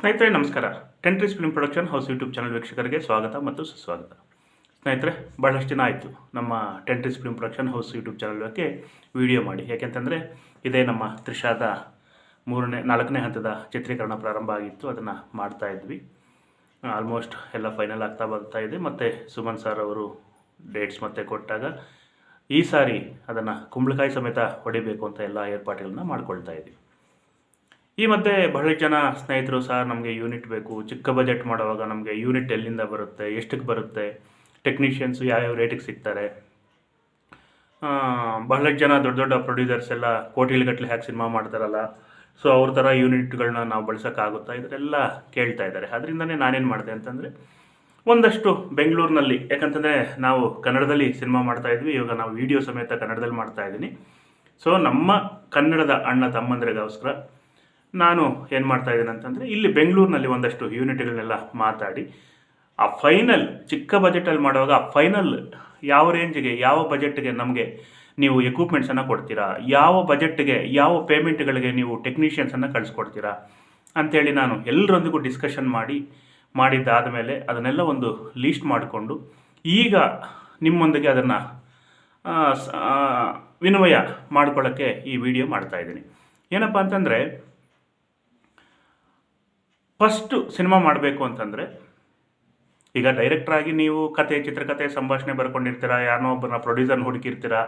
ಸ್ನೇಹಿತರೆ, ನಮಸ್ಕಾರ. Tentrees film production house YouTube channel ವೀಕ್ಷಕರಿಗೆ ಸ್ವಾಗತ ಮತ್ತು ಸುಸ್ವಾಗತ. ಸ್ನೇಹಿತರೆ, ಬಹಳಷ್ಟು ದಿನ ಆಯಿತು ನಮ್ಮ Tentrees film production house YouTube channel ಬಗ್ಗೆ ವಿಡಿಯೋ ಮಾಡಿ. ಯಾಕೆಂತಂದರೆ, ಇದೇ ನಮ್ಮ ತ್ರಿಷಾದ ಮೂರನೇ, ನಾಲ್ಕನೇ ಹಂತದ ಚಿತ್ರೀಕರಣ ಪ್ರಾರಂಭ ಆಗಿತ್ತು. ಅದನ್ನು ಮಾಡ್ತಾ ಇದ್ವಿ. ಆಲ್ಮೋಸ್ಟ್ ಎಲ್ಲ ಫೈನಲ್ ಆಗ್ತಾ ಬರ್ತಾ ಇದೆ. ಮತ್ತು ಸುಮನ್ ಸರ್ ಅವರು ಡೇಟ್ಸ್ ಮತ್ತೆ ಕೊಟ್ಟಾಗ ಈ ಸಾರಿ ಅದನ್ನು ಕುಂಬಳಕಾಯಿ ಸಮೇತ ಹೊಡಿಬೇಕು ಅಂತ ಎಲ್ಲ ಏರ್ಪಾಡುಗಳನ್ನ ಮಾಡ್ಕೊಳ್ತಾ ಇದ್ವಿ ಈ ಮಧ್ಯೆ ಬಹಳ ಜನ ಸ್ನೇಹಿತರು ಸರ್ ನಮಗೆ ಯೂನಿಟ್ ಬೇಕು. ಚಿಕ್ಕ ಬಜೆಟ್ ಮಾಡುವಾಗ ನಮಗೆ ಯೂನಿಟ್ ಎಲ್ಲಿಂದ ಬರುತ್ತೆ, ಎಷ್ಟಕ್ಕೆ ಬರುತ್ತೆ ಟೆಕ್ನಿಷಿಯನ್ಸು ಯಾವ್ಯಾವ ರೇಟಿಗೆ ಸಿಗ್ತಾರೆ. ಬಹಳ ಜನ ದೊಡ್ಡ ದೊಡ್ಡ ಪ್ರೊಡ್ಯೂಸರ್ಸ್ ಎಲ್ಲ ಕೋಟಿಗಟ್ಟಲೆ ಹ್ಯಾಕ್ ಸಿನಿಮಾ ಮಾಡ್ತಾರಲ್ಲ. ಸೊ ಅವ್ರ ಥರ ಯೂನಿಟ್ಗಳನ್ನ ನಾವು ಬಳಸೋಕ್ಕಾಗುತ್ತಾ? ಇದರೆಲ್ಲ ಕೇಳ್ತಾ ಇದ್ದಾರೆ. ಅದರಿಂದನೇ ನಾನೇನು ಮಾಡಿದೆ ಅಂತಂದರೆ, ಒಂದಷ್ಟು ಬೆಂಗಳೂರಿನಲ್ಲಿ, ಯಾಕಂತಂದರೆ ನಾವು ಕನ್ನಡದಲ್ಲಿ ಸಿನಿಮಾ ಮಾಡ್ತಾ ಇದ್ವಿ. ಇವಾಗ ನಾವು ವಿಡಿಯೋ ಸಮೇತ ಕನ್ನಡದಲ್ಲಿ ಮಾಡ್ತಾ ಇದ್ದೀನಿ. ಸೊ ನಮ್ಮ ಕನ್ನಡದ ಅಣ್ಣ, ತಮ್ಮಂದ್ರಿಗೋಸ್ಕರ ನಾನು ಏನು ಮಾಡ್ತಾ ಇದ್ದೀನಿ ಅಂತಂದರೆ ಇಲ್ಲಿ ಬೆಂಗಳೂರಿನಲ್ಲಿ ಒಂದಷ್ಟು ಯೂನಿಟ್ಗಳನ್ನೆಲ್ಲ ಮಾತಾಡಿ, ಆ ಫೈನಲ್ ಚಿಕ್ಕ ಬಜೆಟಲ್ಲಿ ಮಾಡುವಾಗ ಆ ಫೈನಲ್ ಯಾವ ರೇಂಜ್ಗೆ ಯಾವ ಬಜೆಟ್ಗೆ ನಮಗೆ ನೀವು ಎಕ್ವಿಪ್ಮೆಂಟ್ಸನ್ನು ಕೊಡ್ತೀರಾ? ಯಾವ ಬಜೆಟ್ಗೆ ಯಾವ ಪೇಮೆಂಟ್ಗಳಿಗೆ ನೀವು ಟೆಕ್ನಿಷಿಯನ್ಸನ್ನು ಕಳಿಸ್ಕೊಡ್ತೀರಾ? ಅಂಥೇಳಿ ನಾನು ಎಲ್ಲರೊಂದಿಗೂ ಡಿಸ್ಕಷನ್ ಮಾಡಿ, ಮಾಡಿದ್ದಾದ ಮೇಲೆ ಅದನ್ನೆಲ್ಲ ಒಂದು ಲೀಸ್ಟ್ ಮಾಡಿಕೊಂಡು ಈಗ ನಿಮ್ಮೊಂದಿಗೆ ಅದನ್ನು ವಿನಿಮಯ ಮಾಡ್ಕೊಳ್ಳೋಕ್ಕೆ ಈ ವಿಡಿಯೋ ಮಾಡ್ತಾ ಇದ್ದೀನಿ. ಏನಪ್ಪ ಅಂತಂದರೆ ಫಸ್ಟು ಸಿನಿಮಾ ಮಾಡಬೇಕು ಅಂತಂದರೆ, ಈಗ ಡೈರೆಕ್ಟ್ರಾಗಿ ನೀವು ಕತೆ ಚಿತ್ರಕಥೆ ಸಂಭಾಷಣೆ ಬರ್ಕೊಂಡಿರ್ತೀರ ಯಾರನ್ನೋ ಒಬ್ಬರನ್ನ ಪ್ರೊಡ್ಯೂಸರ್ನ ಹುಡುಕಿರ್ತೀರಾ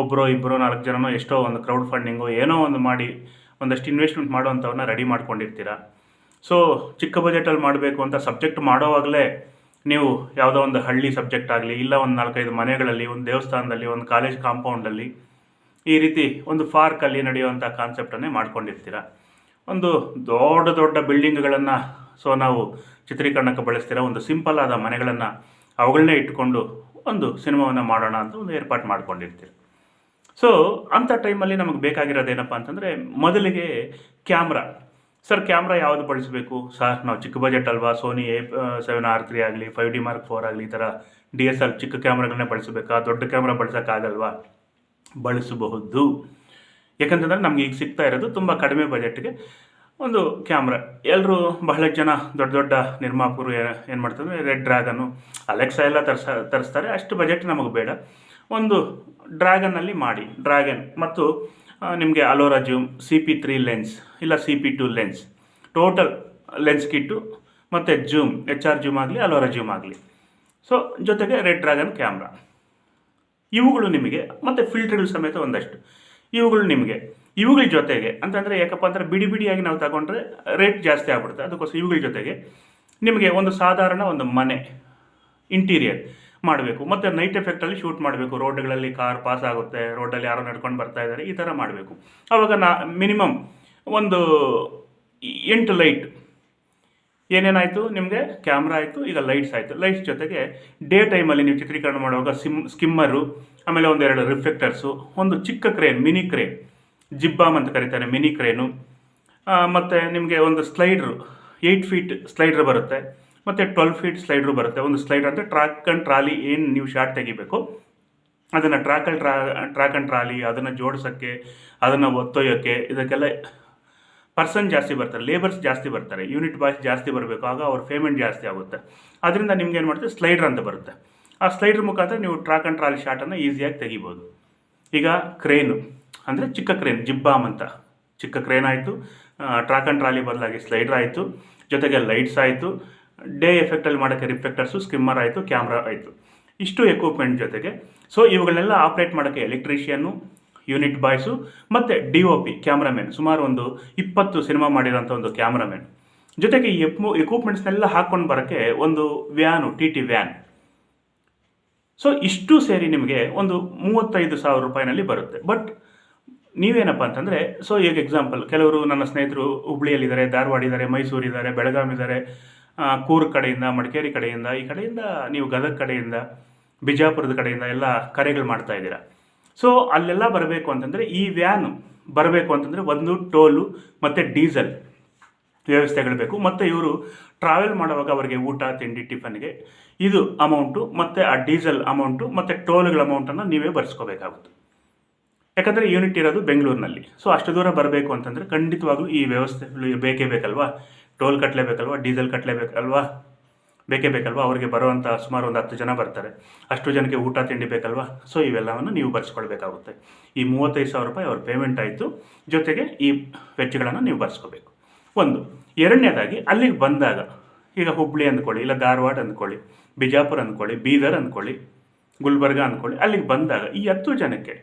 ಒಬ್ಬರೋ ಇಬ್ಬರೋ ನಾಲ್ಕು ಜನನೋ ಎಷ್ಟೋ ಒಂದು ಕ್ರೌಡ್ ಫಂಡಿಂಗು ಏನೋ ಒಂದು ಮಾಡಿ, ಒಂದಷ್ಟು ಇನ್ವೆಸ್ಟ್ಮೆಂಟ್ ಮಾಡೋವಂಥವನ್ನ ರೆಡಿ ಮಾಡ್ಕೊಂಡಿರ್ತೀರ. ಸೊ ಚಿಕ್ಕ ಬಜೆಟಲ್ಲಿ ಮಾಡಬೇಕು ಅಂತ ಸಬ್ಜೆಕ್ಟ್ ಮಾಡೋವಾಗಲೇ ನೀವು ಯಾವುದೋ ಒಂದು ಹಳ್ಳಿ ಸಬ್ಜೆಕ್ಟ್ ಆಗಲಿ, ಇಲ್ಲ ಒಂದು ನಾಲ್ಕೈದು ಮನೆಗಳಲ್ಲಿ, ಒಂದು ದೇವಸ್ಥಾನದಲ್ಲಿ, ಒಂದು ಕಾಲೇಜ್ ಕಾಂಪೌಂಡಲ್ಲಿ ಈ ರೀತಿ ಒಂದು ಪಾರ್ಕಲ್ಲಿ ನಡೆಯುವಂಥ ಕಾನ್ಸೆಪ್ಟನ್ನೇ ಮಾಡ್ಕೊಂಡಿರ್ತೀರ. ಒಂದು ದೊಡ್ಡ ದೊಡ್ಡ ಬಿಲ್ಡಿಂಗ್ಗಳನ್ನು ಸೊ ನಾವು ಚಿತ್ರೀಕರಣಕ್ಕೆ ಬಳಸ್ತೀರ, ಒಂದು ಸಿಂಪಲ್ ಆದ ಮನೆಗಳನ್ನು ಅವುಗಳನ್ನೇ ಇಟ್ಕೊಂಡು ಒಂದು ಸಿನಿಮಾವನ್ನು ಮಾಡೋಣ ಅಂತ ಒಂದು ಏರ್ಪಾಟ್ ಮಾಡ್ಕೊಂಡಿರ್ತೀರಿ. ಸೊ ಅಂಥ ಟೈಮಲ್ಲಿ ನಮಗೆ ಬೇಕಾಗಿರೋದೇನಪ್ಪ ಅಂತಂದರೆ ಮೊದಲಿಗೆ ಕ್ಯಾಮ್ರಾ. ಸರ್, ಕ್ಯಾಮ್ರಾ ಯಾವುದು ಬಳಸಬೇಕು? ಸರ್, ನಾವು ಚಿಕ್ಕ ಬಜೆಟ್ ಅಲ್ವಾ? Sony A seven R three ಆಗಲಿ ಫೈವ್ ಡಿ ಮಾರ್ಕ್ ಫೋರ್ ಆಗಲಿ ಈ ಥರ ಡಿ ಎಸ್ ಎಲ್ ಚಿಕ್ಕ ಕ್ಯಾಮ್ರಾಗಳನ್ನೇ ಬಳಸಬೇಕಾ? ದೊಡ್ಡ ಕ್ಯಾಮ್ರಾ ಬಳಸೋಕ್ಕಾಗಲ್ವಾ? ಬಳಸಬಹುದು. ಯಾಕಂತಂದರೆ ನಮ್ಗೆ ಈಗ ಸಿಗ್ತಾ ಇರೋದು ತುಂಬ ಕಡಿಮೆ ಬಜೆಟ್ಗೆ ಒಂದು ಕ್ಯಾಮ್ರಾ. ಎಲ್ಲರೂ ಬಹಳ ಜನ ದೊಡ್ಡ ದೊಡ್ಡ ನಿರ್ಮಾಪಕರು ಏನು ಮಾಡ್ತಾರೆ ರೆಡ್ ಡ್ರ್ಯಾಗನ್ನು ಅಲೆಕ್ಸಾ ಎಲ್ಲ ತರಿಸ, ತರಿಸ್ತಾರೆ. ಅಷ್ಟು ಬಜೆಟ್ ನಮಗೆ ಬೇಡ. ಒಂದು ಡ್ರ್ಯಾಗನ್ನಲ್ಲಿ ಮಾಡಿ. ಡ್ರ್ಯಾಗನ್ ಮತ್ತು ನಿಮಗೆ Alura zoom C P three lens ಇಲ್ಲ C P two lens total lens kit ಮತ್ತು ಜೂಮ್ ಎಚ್ ಆರ್ ಜೂಮ್ ಆಗಲಿ ಅಲೋರಾ ಜೂಮ್ ಆಗಲಿ. ಸೊ ಜೊತೆಗೆ ರೆಡ್ ಡ್ರ್ಯಾಗನ್ ಕ್ಯಾಮ್ರಾ. ಇವುಗಳು ನಿಮಗೆ, ಮತ್ತು ಫಿಲ್ಟರ್ಗಳು ಸಮೇತ ಒಂದಷ್ಟು. ಇವುಗಳು ನಿಮಗೆ, ಇವುಗಳ ಜೊತೆಗೆ. ಅಂತಂದರೆ ಯಾಕಪ್ಪ ಅಂದರೆ ಬಿಡಿ ಬಿಡಿಯಾಗಿ ನಾವು ತಗೊಂಡ್ರೆ ರೇಟ್ ಜಾಸ್ತಿ ಆಗ್ಬಿಡುತ್ತೆ. ಅದಕ್ಕೋಸ್ಕರ ಇವುಗಳ ಜೊತೆಗೆ ನಿಮಗೆ ಒಂದು ಸಾಧಾರಣ ಒಂದು ಮನೆ ಇಂಟೀರಿಯರ್ ಮಾಡಬೇಕು. ಮತ್ತು ನೈಟ್ ಎಫೆಕ್ಟಲ್ಲಿ ಶೂಟ್ ಮಾಡಬೇಕು. ರೋಡ್ಗಳಲ್ಲಿ ಕಾರ್ ಪಾಸ್ ಆಗುತ್ತೆ ರೋಡಲ್ಲಿ ಯಾರೋ ನಡ್ಕೊಂಡು ಬರ್ತಾ ಇದ್ದಾರೆ, ಈ ಥರ ಮಾಡಬೇಕು. ಆವಾಗ ನಾ ಮಿನಿಮಮ್ ಒಂದು ಎಂಟು ಲೈಟ್ ಏನೇನಾಯಿತು? ನಿಮಗೆ ಕ್ಯಾಮ್ರಾ ಆಯಿತು, ಈಗ ಲೈಟ್ಸ್ ಆಯಿತು. ಲೈಟ್ಸ್ ಜೊತೆಗೆ ಡೇ ಟೈಮಲ್ಲಿ ನೀವು ಚಿತ್ರೀಕರಣ ಮಾಡುವಾಗ ಸಿಮ್ ಸ್ಕಿಮ್ಮರು ಆಮೇಲೆ ಒಂದೆರಡು ರಿಫ್ಲೆಕ್ಟರ್ಸು ಒಂದು ಚಿಕ್ಕ ಕ್ರೇನ್ ಮಿನಿ ಕ್ರೇನ್ ಜಿಬ್ಬಾಮ್ ಅಂತ ಕರೀತಾರೆ ಮಿನಿ ಕ್ರೇನು ಮತ್ತು ನಿಮಗೆ ಒಂದು ಸ್ಲೈಡ್ರು ಏಯ್ಟ್ ಫೀಟ್ ಸ್ಲೈಡ್ರ್ ಬರುತ್ತೆ, ಮತ್ತು ಟ್ವೆಲ್ ಫೀಟ್ ಸ್ಲೈಡ್ರು ಬರುತ್ತೆ. ಒಂದು ಸ್ಲೈಡ್ ಅಂದರೆ ಟ್ರ್ಯಾಕ್ ಆ್ಯಂಡ್ ಟ್ರಾಲಿ ಏನು ನೀವು ಶಾರ್ಟ್ ತೆಗಿಬೇಕು, ಅದನ್ನು ಟ್ರ್ಯಾಕಲ್ ಟ್ರಾ ಟ್ರ್ಯಾಕ್ ಆ್ಯಂಡ್ ಟ್ರಾಲಿ ಅದನ್ನು ಜೋಡಿಸೋಕ್ಕೆ, ಅದನ್ನು ಒತ್ತೊಯ್ಯೋಕ್ಕೆ, ಇದಕ್ಕೆಲ್ಲ ಪರ್ಸನ್ ಜಾಸ್ತಿ ಬರ್ತಾರೆ ಲೇಬರ್ಸ್ ಜಾಸ್ತಿ ಬರ್ತಾರೆ ಯೂನಿಟ್ ಬಾಯ್ಸ್ ಜಾಸ್ತಿ ಬರಬೇಕು, ಆಗ ಅವ್ರ ಪೇಮೆಂಟ್ ಜಾಸ್ತಿ ಆಗುತ್ತೆ. ಅದರಿಂದ ನಿಮ್ಗೆ ಏನು ಮಾಡ್ತೀವಿ ಸ್ಲೈಡ್ರ್ ಅಂತ ಬರುತ್ತೆ. ಆ ಸ್ಲೈಡ್ರ್ ಮುಖಾಂತರ ನೀವು ಟ್ರ್ಯಾಕ್ ಆ್ಯಂಡ್ ಟ್ರಾಲಿ ಶಾಟನ್ನು ಈಸಿಯಾಗಿ ತೆಗಿಬೋದು. ಈಗ ಕ್ರೇನು ಅಂದರೆ ಚಿಕ್ಕ ಕ್ರೇನ್ ಜಿಬ್ಬಾಮ್ ಅಂತ. ಚಿಕ್ಕ ಕ್ರೇನ್ ಆಯಿತು ಟ್ರ್ಯಾಕ್ ಆ್ಯಂಡ್ ಟ್ರಾಲಿ ಬದಲಾಗಿ ಸ್ಲೈಡರ್ ಆಯಿತು, ಜೊತೆಗೆ ಲೈಟ್ಸ್ ಆಯಿತು ಡೇ ಎಫೆಕ್ಟಲ್ಲಿ ಮಾಡೋಕ್ಕೆ ರಿಫ್ಲೆಕ್ಟರ್ಸು ಸ್ಕಿಮ್ಮರ್ ಆಯಿತು ಕ್ಯಾಮ್ರಾ ಆಯಿತು. ಇಷ್ಟು ಎಕ್ವಿಪ್ಮೆಂಟ್ ಜೊತೆಗೆ. ಸೊ ಇವುಗಳನ್ನೆಲ್ಲ ಆಪ್ರೇಟ್ ಮಾಡೋಕ್ಕೆ ಎಲೆಕ್ಟ್ರಿಷಿಯನ್ನು ಯೂನಿಟ್ ಬಾಯ್ಸು ಮತ್ತು ಡಿ ಒ ಪಿ ಕ್ಯಾಮ್ರಾಮೆನ್ ಸುಮಾರು ಒಂದು ಇಪ್ಪತ್ತು ಸಿನಿಮಾ ಮಾಡಿರೋಂಥ ಒಂದು ಕ್ಯಾಮ್ರಾಮೆನ್ ಜೊತೆಗೆ ಈ ಎಕ್ವಿಪ್ಮೆಂಟ್ಸ್ನೆಲ್ಲ ಹಾಕ್ಕೊಂಡು ಬರೋಕ್ಕೆ ಒಂದು van T T van so ಇಷ್ಟು ಸೇರಿ ನಿಮಗೆ ಒಂದು ಮೂವತ್ತೈದು ಸಾವಿರ ರೂಪಾಯಿನಲ್ಲಿ ಬರುತ್ತೆ. ಬಟ್ ನೀವೇನಪ್ಪ ಅಂತಂದರೆ ಸೊ ಈಗ ಎಕ್ಸಾಂಪಲ್ ಕೆಲವರು ನನ್ನ ಸ್ನೇಹಿತರು ಹುಬ್ಳಿಯಲ್ಲಿದ್ದಾರೆ ಧಾರವಾಡ ಇದ್ದಾರೆ ಮೈಸೂರು ಇದ್ದಾರೆ ಬೆಳಗಾವಿ ಇದ್ದಾರೆ ಆ, ಕೂರ್ಗ್ ಕಡೆಯಿಂದ ಮಡಿಕೇರಿ ಕಡೆಯಿಂದ ಈ ಕಡೆಯಿಂದ ನೀವು ಗದಗ ಕಡೆಯಿಂದ ಬಿಜಾಪುರದ ಕಡೆಯಿಂದ ಎಲ್ಲ ಕರೆಗಳು ಮಾಡ್ತಾ ಇದ್ದೀರಾ. ಸೊ ಅಲ್ಲೆಲ್ಲ ಬರಬೇಕು ಅಂತಂದರೆ ಈ ವ್ಯಾನು ಬರಬೇಕು ಅಂತಂದರೆ ಒಂದು ಟೋಲು ಮತ್ತು ಡೀಸೆಲ್. ವ್ಯವಸ್ಥೆಗಳು ಬೇಕು ಮತ್ತು ಇವರು ಟ್ರಾವೆಲ್ ಮಾಡುವಾಗ ಅವರಿಗೆ ಊಟ, ತಿಂಡಿ ಟಿಫನ್ಗೆ ಇದು ಅಮೌಂಟು ಮತ್ತು ಆ ಡೀಸೆಲ್ ಅಮೌಂಟು ಮತ್ತು ಟೋಲ್ಗಳ ಅಮೌಂಟನ್ನು ನೀವೇ ಭರಿಸ್ಕೋಬೇಕಾಗುತ್ತೆ. ಯಾಕಂದರೆ ಯೂನಿಟ್ ಇರೋದು ಬೆಂಗಳೂರಿನಲ್ಲಿ. ಸೊ ಅಷ್ಟು ದೂರ ಬರಬೇಕು ಅಂತಂದರೆ ಖಂಡಿತವಾಗ್ಲೂ ಈ ವ್ಯವಸ್ಥೆಗಳು ಬೇಕೇ ಬೇಕಲ್ವಾ? ಟೋಲ್ ಕಟ್ಟಲೇಬೇಕಲ್ವಾ ಡೀಸೆಲ್ ಕಟ್ಟಲೇಬೇಕಲ್ವಾ ಬೇಕೇ ಬೇಕಲ್ವಾ? ಅವರಿಗೆ ಬರುವಂಥ ಸುಮಾರು ಒಂದು ಹತ್ತು ಜನ ಬರ್ತಾರೆ. ಅಷ್ಟು ಜನಕ್ಕೆ ಊಟ, ತಿಂಡಿ ಬೇಕಲ್ವಾ? ಸೊ ಇವೆಲ್ಲವನ್ನು ನೀವು ಬರ್ಸ್ಕೊಳ್ಬೇಕಾಗುತ್ತೆ ಈ ಮೂವತ್ತೈದು ಸಾವಿರ ರೂಪಾಯಿ ಅವ್ರ ಪೇಮೆಂಟ್ ಆಯಿತು. ಜೊತೆಗೆ ಈ ವೆಚ್ಚಗಳನ್ನು ನೀವು ಬರ್ಸ್ಕೋಬೇಕು ಒಂದು. ಎರಡನೇದಾಗಿ ಅಲ್ಲಿಗೆ ಬಂದಾಗ, ಈಗ ಹುಬ್ಳಿ ಅಂದ್ಕೊಳ್ಳಿ, ಇಲ್ಲ ಧಾರವಾಡ ಅಂದ್ಕೊಳ್ಳಿ, ಬಿಜಾಪುರ ಅಂದ್ಕೊಳ್ಳಿ, ಬೀದರ್ ಅಂದ್ಕೊಳ್ಳಿ, ಗುಲ್ಬರ್ಗ ಅಂದ್ಕೊಳ್ಳಿ, ಅಲ್ಲಿಗೆ ಬಂದಾಗ ಈ ಹತ್ತು ಜನಕ್ಕೆ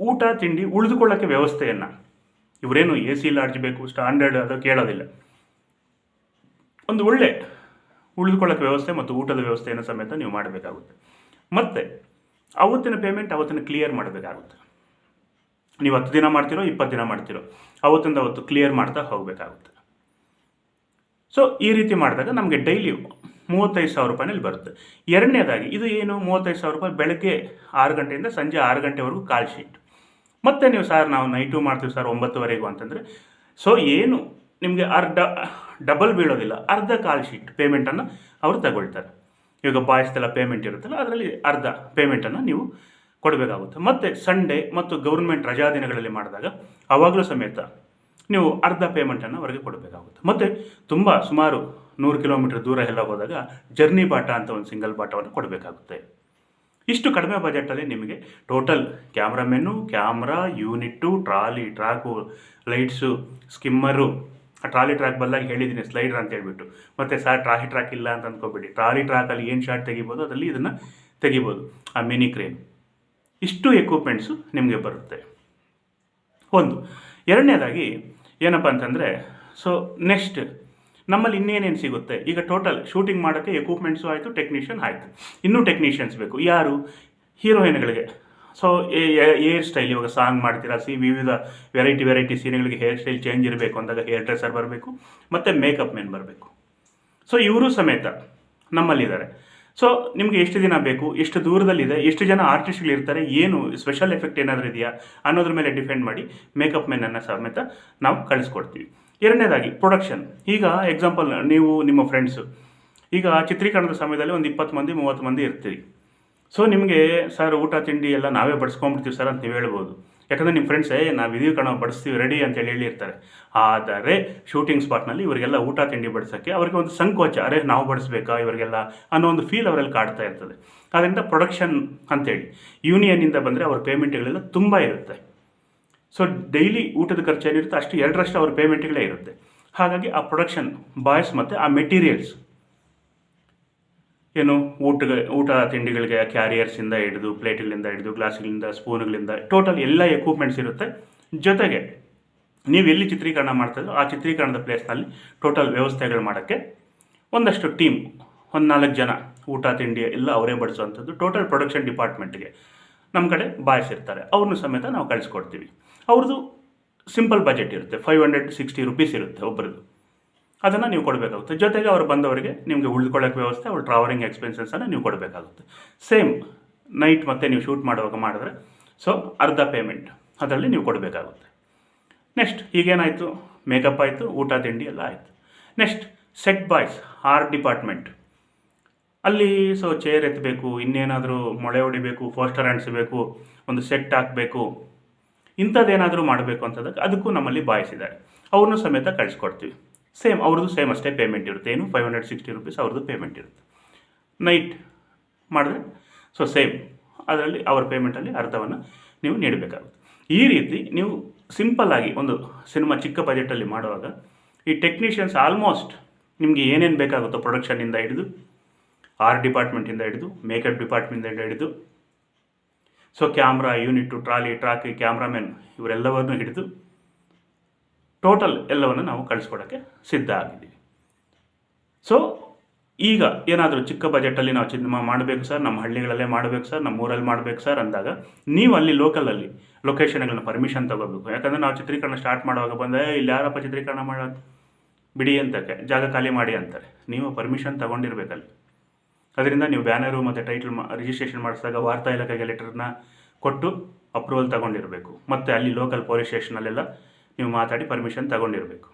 ಊಟ, ತಿಂಡಿ ಉಳಿದುಕೊಳ್ಳೋಕ್ಕೆ ವ್ಯವಸ್ಥೆಯನ್ನು, ಇವರೇನು ಎ ಸಿ ಲಾಡ್ಜ್ ಬೇಕು, ಸ್ಟ್ಯಾಂಡರ್ಡ್ ಅದು ಕೇಳೋದಿಲ್ಲ. ಒಂದು ಒಳ್ಳೆ ಉಳಿದುಕೊಳ್ಳೋಕ್ಕೆ ವ್ಯವಸ್ಥೆ ಮತ್ತು ಊಟದ ವ್ಯವಸ್ಥೆಯನ್ನು ಸಮೇತ ನೀವು ಮಾಡಬೇಕಾಗುತ್ತೆ. ಮತ್ತು, ಅವತ್ತಿನ ಪೇಮೆಂಟ್ ಅವತ್ತಿನ ಕ್ಲಿಯರ್ ಮಾಡಬೇಕಾಗುತ್ತೆ. ನೀವು ಹತ್ತು ದಿನ ಮಾಡ್ತಿರೋ, ಇಪ್ಪತ್ತು ದಿನ ಮಾಡ್ತಿರೋ ಅವತ್ತಿಂದ ಅವತ್ತು ಕ್ಲಿಯರ್ ಮಾಡ್ತಾ ಹೋಗಬೇಕಾಗುತ್ತೆ. ಸೊ ಈ ರೀತಿ ಮಾಡಿದಾಗ ನಮಗೆ ಡೈಲಿ ಮೂವತ್ತೈದು ಸಾವಿರ ರೂಪಾಯಿನಲ್ಲಿ ಬರುತ್ತೆ. ಎರಡನೇದಾಗಿ, ಇದು ಏನು? ಮೂವತ್ತೈದು ಸಾವಿರ ರೂಪಾಯಿ ಬೆಳಗ್ಗೆ ಆರು ಗಂಟೆಯಿಂದ ಸಂಜೆ ಆರು ಗಂಟೆವರೆಗೂ ಕಾಲ್ ಶೀಟ್ ಮತ್ತೆ ನೀವು ಸರ್ ನಾವು ನೈಟು ಮಾಡ್ತೀವಿ ಸರ್ ಒಂಬತ್ತುವರೆಗೂ ಅಂತಂದರೆ ಸೊ ಏನು? ನಿಮಗೆ ಅರ್ಧ ಡಬಲ್ ಬೀಳೋದಿಲ್ಲ. ಅರ್ಧ ಕಾಲ್ ಶೀಟ್ ಪೇಮೆಂಟನ್ನು ಅವರು ತಗೊಳ್ತಾರೆ. ಇವಾಗ ಬಾಯ್ಸ್ದೆಲ್ಲ ಪೇಮೆಂಟ್ ಇರುತ್ತಲ್ಲ, ಅದರಲ್ಲಿ ಅರ್ಧ ಪೇಮೆಂಟನ್ನು ನೀವು ಕೊಡಬೇಕಾಗುತ್ತೆ. ಮತ್ತು ಸಂಡೇ ಮತ್ತು ಗೌರ್ಮೆಂಟ್ ರಜಾ ದಿನಗಳಲ್ಲಿ ಮಾಡಿದಾಗ ಆವಾಗಲೂ ಸಮೇತ ನೀವು ಅರ್ಧ ಪೇಮೆಂಟನ್ನು ಅವರಿಗೆ ಕೊಡಬೇಕಾಗುತ್ತೆ. ಮತ್ತು ತುಂಬ ಸುಮಾರು ನೂರು ಕಿಲೋಮೀಟರ್ ದೂರ ಎಲ್ಲ ಹೋದಾಗ ಜರ್ನಿ ಬಾಟ ಅಂತ ಒಂದು ಸಿಂಗಲ್ ಬಾಟವನ್ನು ಕೊಡಬೇಕಾಗುತ್ತೆ. ಇಷ್ಟು ಕಡಿಮೆ ಬಜೆಟಲ್ಲಿ ನಿಮಗೆ total cameramen camera unit trolley track lights skimmer trolley track ಬದಲಾಗಿ ಹೇಳಿದ್ದೀನಿ ಸ್ಲೈಡರ್ ಅಂತ ಹೇಳ್ಬಿಟ್ಟು. ಮತ್ತು ಸರ್ ಟ್ರಾಲಿ ಟ್ರ್ಯಾಕ್ ಇಲ್ಲ ಅಂತ ಅಂದ್ಕೊಬೇಡಿ. ಟ್ರಾಲಿ ಟ್ರ್ಯಾಕಲ್ಲಿ ಏನು ಶಾರ್ಟ್ ತೆಗಿಬೋದು, ಅದರಲ್ಲಿ ಇದನ್ನು ತೆಗಿಬೋದು. ಆ ಮಿನಿ ಕ್ರೇನ್ ಇಷ್ಟು ಎಕ್ವಿಪ್ಮೆಂಟ್ಸು ನಿಮಗೆ ಬರುತ್ತೆ. ಒಂದು, ಎರಡನೇದಾಗಿ ಏನಪ್ಪ ಅಂತಂದರೆ ಸೊ ನೆಕ್ಸ್ಟ್ ನಮ್ಮಲ್ಲಿ ಇನ್ನೇನೇನು ಸಿಗುತ್ತೆ? ಈಗ ಟೋಟಲ್ ಶೂಟಿಂಗ್ ಮಾಡೋಕ್ಕೆ ಎಕ್ವಿಪ್ಮೆಂಟ್ಸು ಆಯಿತು ಟೆಕ್ನಿಷಿಯನ್ ಆಯಿತು. ಇನ್ನೂ ಟೆಕ್ನಿಷಿಯನ್ಸ್ ಬೇಕು. ಯಾರು? ಹೀರೋಯಿನ್ಗಳಿಗೆ. ಸೊ ಏರ್ ಸ್ಟೈಲ್ ಇವಾಗ ಸಾಂಗ್ ಮಾಡ್ತೀರಾ, ಸಿ, ವಿವಿಧ ವೆರೈಟಿ ವೆರೈಟಿ ಸೀನ್ಗಳಿಗೆ ಹೇರ್ ಸ್ಟೈಲ್ ಚೇಂಜ್ ಇರಬೇಕು ಅಂದಾಗ ಹೇರ್ ಡ್ರೆಸ್ಸರ್ ಬರಬೇಕು, ಮತ್ತು ಮೇಕಪ್ ಮೆನ್ ಬರಬೇಕು. ಸೊ ಇವರು ಸಮೇತ ನಮ್ಮಲ್ಲಿದ್ದಾರೆ. ಸೊ ನಿಮಗೆ ಎಷ್ಟು ದಿನ ಬೇಕು? ಎಷ್ಟು ದೂರದಲ್ಲಿದೆ? ಎಷ್ಟು ಜನ ಆರ್ಟಿಸ್ಟ್ಗಳು ಇರ್ತಾರೆ? ಏನು ಸ್ಪೆಷಲ್ ಎಫೆಕ್ಟ್ ಏನಾದರೂ ಇದೆಯಾ? ಅನ್ನೋದ್ರ ಮೇಲೆ ಡಿಪೆಂಡ್ ಮಾಡಿ ಮೇಕಪ್ ಮೆನ್ನನ್ನು ಸಮೇತ ನಾವು ಕಳಿಸ್ಕೊಡ್ತೀವಿ. ಎರಡನೇದಾಗಿ ಪ್ರೊಡಕ್ಷನ್ ಈಗ ಎಕ್ಸಾಂಪಲ್ ನೀವು ನಿಮ್ಮ ಫ್ರೆಂಡ್ಸು ಈಗ ಚಿತ್ರೀಕರಣದ ಸಮಯದಲ್ಲಿ ಒಂದು ಇಪ್ಪತ್ತು ಮಂದಿ, ಮೂವತ್ತು ಮಂದಿ ಇರ್ತೀರಿ. ಸೊ ನಿಮಗೆ, ಸರ್, ಊಟ, ತಿಂಡಿ ಎಲ್ಲ ನಾವೇ ಬಡಿಸ್ಕೊಂಡ್ಬಿಡ್ತೀವಿ ಸರ್ ಅಂತ ನೀವು ಹೇಳ್ಬೋದು. ಯಾಕಂದರೆ ನಿಮ್ಮ ಫ್ರೆಂಡ್ಸೇ ನಾವು ಇದೀವಿ ಕಣ, ಬಡಿಸ್ತೀವಿ ರೆಡಿ ಅಂತೇಳಿ ಹೇಳಿರ್ತಾರೆ. ಆದರೆ ಶೂಟಿಂಗ್ ಸ್ಪಾಟ್ನಲ್ಲಿ ಇವರಿಗೆಲ್ಲ ಊಟ ತಿಂಡಿ ಬಡಿಸೋಕ್ಕೆ ಅವರಿಗೆ ಒಂದು ಸಂಕೋಚ, ಅರೆ, ನಾವು ಬಡಿಸ್ಬೇಕಾ ಇವರಿಗೆಲ್ಲ? ಅನ್ನೋ ಒಂದು ಫೀಲ್ ಅವರಲ್ಲಿ ಕಾಡ್ತಾ ಇರ್ತದೆ. ಆದ್ದರಿಂದ ಪ್ರೊಡಕ್ಷನ್ ಅಂತೇಳಿ ಯೂನಿಯನ್ನಿಂದ ಬಂದರೆ ಅವ್ರ ಪೇಮೆಂಟ್ಗಳೆಲ್ಲ ತುಂಬ ಇರುತ್ತೆ. ಸೊ ಡೈಲಿ ಊಟದ ಖರ್ಚು ಏನಿರುತ್ತೆ ಅಷ್ಟು ಎರಡರಷ್ಟು ಅವ್ರ ಪೇಮೆಂಟ್ಗಳೇ ಇರುತ್ತೆ. ಹಾಗಾಗಿ ಆ ಪ್ರೊಡಕ್ಷನ್ ಬಾಯ್ಸ್ ಮತ್ತು ಆ ಮೆಟೀರಿಯಲ್ಸ್ ಏನು ಊಟ ಊಟ ತಿಂಡಿಗಳಿಗೆ ಕ್ಯಾರಿಯರ್ಸಿಂದ ಹಿಡಿದು ಪ್ಲೇಟ್ಗಳಿಂದ ಹಿಡಿದು ಗ್ಲಾಸ್ಗಳಿಂದ ಸ್ಪೂನ್ಗಳಿಂದ ಟೋಟಲ್ ಎಲ್ಲ ಎಕ್ವಿಪ್ಮೆಂಟ್ಸ್ ಇರುತ್ತೆ. ಜೊತೆಗೆ ನೀವು ಎಲ್ಲಿ ಚಿತ್ರೀಕರಣ ಮಾಡ್ತಾಯಿದ್ರು ಆ ಚಿತ್ರೀಕರಣದ ಪ್ಲೇಸ್ನಲ್ಲಿ ಟೋಟಲ್ ವ್ಯವಸ್ಥೆಗಳು ಮಾಡೋಕ್ಕೆ ಒಂದಷ್ಟು ಟೀಮ್ ಒಂದು ನಾಲ್ಕು ಜನ ಊಟ, ತಿಂಡಿ ಎಲ್ಲ ಅವರೇ ಬಡಿಸುವಂಥದ್ದು ಟೋಟಲ್ ಪ್ರೊಡಕ್ಷನ್ ಡಿಪಾರ್ಟ್ಮೆಂಟ್ಗೆ ನಮ್ಮ ಕಡೆ ಬಾಯ್ಸ್ ಇರ್ತಾರೆ ಅವ್ರನ್ನೂ ಸಮೇತ ನಾವು ಕಳಿಸ್ಕೊಡ್ತೀವಿ. ಅವ್ರದ್ದು ಸಿಂಪಲ್ ಬಜೆಟ್ ಇರುತ್ತೆ. ಫೈವ್ ಹಂಡ್ರೆಡ್ ಸಿಕ್ಸ್ಟಿ ರುಪೀಸ್ ಇರುತ್ತೆ ಒಬ್ಬರದ್ದು ಅದನ್ನು ನೀವು ಕೊಡಬೇಕಾಗುತ್ತೆ. ಜೊತೆಗೆ ಅವ್ರು ಬಂದವರಿಗೆ ನಿಮಗೆ ಉಳಿದುಕೊಳ್ಳೋಕೆ ವ್ಯವಸ್ಥೆ, ಅವ್ರ ಟ್ರಾವೆಲಿಂಗ್ ಎಕ್ಸ್ಪೆನ್ಸಸ್ಸನ್ನು ನೀವು ಕೊಡಬೇಕಾಗುತ್ತೆ. ಸೇಮ್ ನೈಟ್ ಮತ್ತೆ ನೀವು ಶೂಟ್ ಮಾಡುವಾಗ ಮಾಡಿದ್ರೆ ಸೊ ಅರ್ಧ ಪೇಮೆಂಟ್ ಅದರಲ್ಲಿ ನೀವು ಕೊಡಬೇಕಾಗುತ್ತೆ. ನೆಕ್ಸ್ಟ್ ಈಗೇನಾಯಿತು? ಮೇಕಪ್ ಆಯಿತು, ಊಟ, ತಿಂಡಿ ಎಲ್ಲ ಆಯಿತು. Next set boys art department ಅಲ್ಲಿ ಸೊ ಚೇರ್ ಎತ್ತಬೇಕು ಇನ್ನೇನಾದರೂ ಮೊಳೆ ಹೊಡಿಬೇಕು ಪೋಸ್ಟರ್ ಅಂಟಿಸಬೇಕು, ಒಂದು ಸೆಟ್ ಹಾಕಬೇಕು, ಇಂಥದ್ದೇನಾದರೂ ಮಾಡಬೇಕು ಅಂತದಕ್ಕೆ ಅದಕ್ಕೂ ನಮ್ಮಲ್ಲಿ ಬಾಯ್ಸ್ ಇದ್ದಾರೆ. ಅವ್ರನ್ನೂ ಸಮೇತ ಕಳಿಸ್ಕೊಡ್ತೀವಿ. ಸೇಮ್ ಅವ್ರದ್ದು ಸೇಮ್ ಅಷ್ಟೇ ಪೇಮೆಂಟ್ ಇರುತ್ತೆ. ಏನು ಫೈವ್ ಹಂಡ್ರೆಡ್ ಸಿಕ್ಸ್ಟಿ ರುಪೀಸ್ ಅವ್ರದ್ದು ಪೇಮೆಂಟ್ ಇರುತ್ತೆ. ನೈಟ್ ಮಾಡಿದ್ರೆ ಸೊ ಸೇಮ್ ಅದರಲ್ಲಿ ಅವ್ರ ಪೇಮೆಂಟಲ್ಲಿ ಅರ್ಧವನ್ನು ನೀವು ನೀಡಬೇಕಾಗುತ್ತೆ. ಈ ರೀತಿ ನೀವು ಸಿಂಪಲ್ಲಾಗಿ ಒಂದು ಸಿನಿಮಾ ಚಿಕ್ಕ ಬಜೆಟಲ್ಲಿ ಮಾಡುವಾಗ, ಈ ಟೆಕ್ನಿಷಿಯನ್ಸ್ ಆಲ್ಮೋಸ್ಟ್ ನಿಮಗೆ ಏನೇನು ಬೇಕಾಗುತ್ತೋ ಪ್ರೊಡಕ್ಷನಿಂದ ಹಿಡಿದು ಆರ್ ಡಿಪಾರ್ಟ್ಮೆಂಟಿಂದ ಹಿಡಿದು ಮೇಕಪ್ ಡಿಪಾರ್ಟ್ಮೆಂಟಿಂದ ಹಿಡಿದು so camera unit trolley track cameramen ಇವರೆಲ್ಲವನ್ನೂ ಹಿಡಿದು ಟೋಟಲ್ ಎಲ್ಲವನ್ನು ನಾವು ಕಳಿಸ್ಕೊಡೋಕ್ಕೆ ಸಿದ್ಧ ಆಗಿದ್ದೀವಿ. ಸೊ ಈಗ ಏನಾದರೂ ಚಿಕ್ಕ ಬಜೆಟಲ್ಲಿ ನಾವು ಸಿನಿಮಾ ಮಾಡಬೇಕು ಸರ್ ನಮ್ಮ ಹಳ್ಳಿಗಳಲ್ಲೇ ಮಾಡಬೇಕು ಸರ್ ನಮ್ಮ ಊರಲ್ಲಿ ಮಾಡಬೇಕು ಸರ್ ಅಂದಾಗ ನೀವು ಅಲ್ಲಿ ಲೋಕಲಲ್ಲಿ ಲೊಕೇಶನ್ಗಳನ್ನ ಪರ್ಮಿಷನ್ ತಗೋಬೇಕು. ಯಾಕಂದರೆ ನಾವು ಚಿತ್ರೀಕರಣ ಸ್ಟಾರ್ಟ್ ಮಾಡುವಾಗ ಬಂದರೆ ಇಲ್ಲಿ ಯಾರಪ್ಪ ಚಿತ್ರೀಕರಣ ಮಾಡೋದು? ಬಿಡಿ ಅಂತಕ್ಕೆ ಜಾಗ ಖಾಲಿ ಮಾಡಿ ಅಂತಾರೆ. ನೀವು ಪರ್ಮಿಷನ್ ತಗೊಂಡಿರ್ಬೇಕಲ್ಲಿ. ಅದರಿಂದ ನೀವು ಬ್ಯಾನರು ಮತ್ತು ಟೈಟಲ್ ರಿಜಿಸ್ಟ್ರೇಷನ್ ಮಾಡಿಸಿದಾಗ ವಾರ್ತಾ ಇಲಾಖೆಗೆ ಲೆಟರ್ನ ಕೊಟ್ಟು ಅಪ್ರೂವಲ್ ತಗೊಂಡಿರಬೇಕು. ಮತ್ತು ಅಲ್ಲಿ ಲೋಕಲ್ ಪೊಲೀಸ್ ಸ್ಟೇಷನಲ್ಲೆಲ್ಲ ನೀವು ಮಾತಾಡಿ ಪರ್ಮಿಷನ್ ತಗೊಂಡಿರಬೇಕು.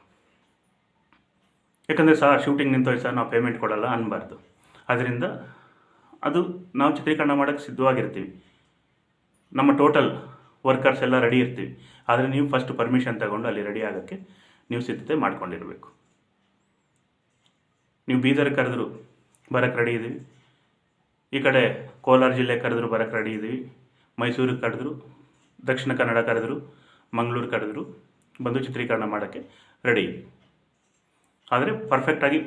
ಯಾಕಂದರೆ ಸರ್ ಶೂಟಿಂಗ್ ನಿಂತೋಯ್ತು ಸರ್ ನಾವು ಪೇಮೆಂಟ್ ಕೊಡಲ್ಲ ಅನ್ನಬಾರ್ದು ಅದರಿಂದ ಅದು ನಾವು ಚಿತ್ರೀಕರಣ ಮಾಡೋಕ್ಕೆ ಸಿದ್ಧವಾಗಿರ್ತೀವಿ. ನಮ್ಮ ಟೋಟಲ್ ವರ್ಕರ್ಸ್ ಎಲ್ಲ ರೆಡಿ ಇರ್ತೀವಿ. ಆದರೆ ನೀವು ಫಸ್ಟ್ ಪರ್ಮಿಷನ್ ತಗೊಂಡು ಅಲ್ಲಿ ರೆಡಿ ಆಗೋಕ್ಕೆ ನೀವು ಸಿದ್ಧತೆ ಮಾಡ್ಕೊಂಡಿರಬೇಕು. ನೀವು ಬೀದರ್ ಕರೆದ್ರು ಬರೋಕ್ಕೆ ರೆಡಿ ಇದ್ದೀವಿ ಈ ಕಡೆ ಕೋಲಾರ ಜಿಲ್ಲೆ ಕರೆದ್ರು ಬರೋಕ್ಕೆ ರೆಡಿ ಇದ್ದೀವಿ ಮೈಸೂರಿಗೆ ಕರೆದ್ರು, ದಕ್ಷಿಣ ಕನ್ನಡ ಕರೆದ್ರು, ಮಂಗಳೂರು ಕರೆದ್ರು. ಬಂದು ಚಿತ್ರೀಕರಣ ಮಾಡೋಕ್ಕೆ ರೆಡಿ ಆದರೆ ಪರ್ಫೆಕ್ಟಾಗಿ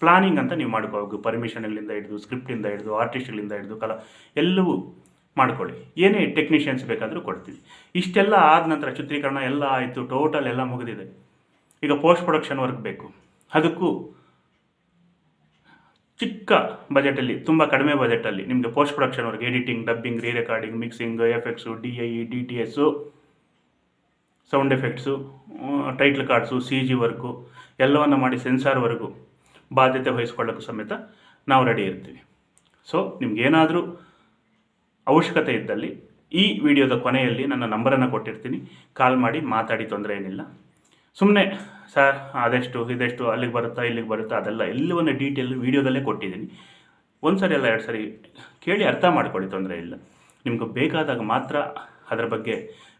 ಪ್ಲಾನಿಂಗ್ ಅಂತ ನೀವು ಮಾಡ್ಕೋಬೇಕು ಪರ್ಮಿಷನ್ಗಳಿಂದ ಹಿಡಿದು ಸ್ಕ್ರಿಪ್ಟಿಂದ ಹಿಡಿದು ಆರ್ಟಿಸ್ಟ್ಗಳಿಂದ ಹಿಡಿದು, ಕಲಾ ಎಲ್ಲವೂ ಮಾಡ್ಕೊಳ್ಳಿ. ಏನೇ ಟೆಕ್ನಿಷಿಯನ್ಸ್ ಬೇಕಾದರೂ ಕೊಡ್ತೀವಿ. ಇಷ್ಟೆಲ್ಲ ಆದ ನಂತರ ಚಿತ್ರೀಕರಣ ಎಲ್ಲ ಆಯಿತು ಟೋಟಲ್ ಎಲ್ಲ ಮುಗಿದಿದೆ. ಈಗ ಪೋಸ್ಟ್ ಪ್ರೊಡಕ್ಷನ್ ವರ್ಕ್ ಬೇಕು. ಅದಕ್ಕೂ ಚಿಕ್ಕ ಬಜೆಟಲ್ಲಿ ತುಂಬ ಕಡಿಮೆ ಬಜೆಟಲ್ಲಿ ನಿಮಗೆ post production work editing dubbing re recording mixing effects D I D T S sound effects title cards, C G work ಎಲ್ಲವನ್ನು ಮಾಡಿ ಸೆನ್ಸಾರ್ವರೆಗೂ ಬಾಧ್ಯತೆ ವಹಿಸ್ಕೊಳ್ಳೋಕ್ಕೂ ಸಮೇತ ನಾವು ರೆಡಿ ಇರ್ತೀವಿ. ಸೊ ನಿಮಗೇನಾದರೂ ಅವಶ್ಯಕತೆ ಇದ್ದಲ್ಲಿ ಈ ವಿಡಿಯೋದ ಕೊನೆಯಲ್ಲಿ ನನ್ನ ನಂಬರನ್ನು ಕೊಟ್ಟಿರ್ತೀನಿ. ಕಾಲ್ ಮಾಡಿ ಮಾತಾಡಿ ತೊಂದರೆ ಏನಿಲ್ಲ. ಸುಮ್ಮನೆ ಸರ್, ಅದೆಷ್ಟು, ಇದೆಷ್ಟು, ಅಲ್ಲಿಗೆ ಬರುತ್ತಾ, ಇಲ್ಲಿಗೆ ಬರುತ್ತಾ, ಅದೆಲ್ಲ ಎಲ್ಲವನ್ನು ಡೀಟೇಲ್ ವಿಡಿಯೋದಲ್ಲೇ ಕೊಟ್ಟಿದ್ದೀನಿ. ಒಂದು ಸರಿ ಅಲ್ಲ ಎರಡು ಸರಿ ಕೇಳಿ ಅರ್ಥ ಮಾಡ್ಕೊಳ್ಳಿ, ತೊಂದರೆ ಇಲ್ಲ. ನಿಮ್ಗೆ ಬೇಕಾದಾಗ ಮಾತ್ರ ಅದರ ಬಗ್ಗೆ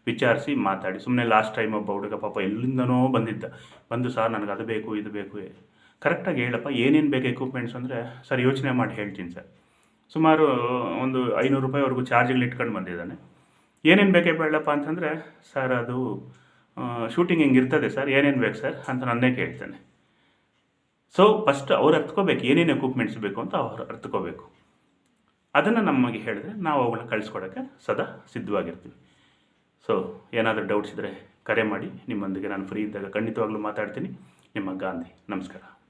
ವಿಚಾರಿಸಿ ಮಾತಾಡಿ. ಸುಮ್ಮನೆ ಲಾಸ್ಟ್ ಟೈಮ್ ಒಬ್ಬ ಹುಡುಗ ಪಾಪ ಎಲ್ಲಿಂದನೋ ಬಂದಿದ್ದ. ಬಂದು ಸರ್, ನನಗೆ ಅದು ಬೇಕು, ಇದು ಬೇಕು. ಕರೆಕ್ಟಾಗಿ ಹೇಳಪ್ಪ, ಏನೇನು ಬೇಕು ಎಕ್ವಿಪ್ಮೆಂಟ್ಸ್ ಅಂದರೆ, ಸರ್, ಯೋಚನೆ ಮಾಡಿ ಹೇಳ್ತೀನಿ, ಸರ್. ಸುಮಾರು ಒಂದು ಐನೂರು ರೂಪಾಯಿವರೆಗೂ ಚಾರ್ಜ್ಗಳು ಇಟ್ಕೊಂಡು ಬಂದಿದ್ದಾನೆ. ಏನೇನು ಬೇಕೇ ಬೇಡಪ್ಪ ಅಂತಂದರೆ, ಸರ್, ಅದು ಶೂಟಿಂಗ್ ಹಿಂಗೆ ಇರ್ತದೆ, ಸರ್. ಏನೇನು ಬೇಕು, ಸರ್? ಅಂತ ನನ್ನೇ ಕೇಳ್ತಾನೆ. ಸೊ ಫಸ್ಟ್ ಅವ್ರು ಅರ್ಥಕೋಬೇಕು ಏನೇನು ಎಕ್ವಿಪ್ಮೆಂಟ್ಸ್ ಬೇಕು ಅಂತ ಅವ್ರು ಅರ್ಥ್ಕೋಬೇಕು ಅದನ್ನು ನಮಗೆ ಹೇಳಿದ್ರೆ ನಾವು ಅವುಗಳನ್ನ ಕಳಿಸ್ಕೊಡೋಕ್ಕೆ ಸದಾ ಸಿದ್ಧವಾಗಿರ್ತೀವಿ. ಸೊ ಏನಾದರೂ ಡೌಟ್ಸ್ ಇದ್ದರೆ ಕರೆ ಮಾಡಿ. ನಿಮ್ಮೊಂದಿಗೆ ನಾನು ಫ್ರೀ ಇದ್ದಾಗ ಖಂಡಿತವಾಗ್ಲೂ ಮಾತಾಡ್ತೀನಿ. ನಿಮ್ಮ ಗಾಂಧಿ. ನಮಸ್ಕಾರ.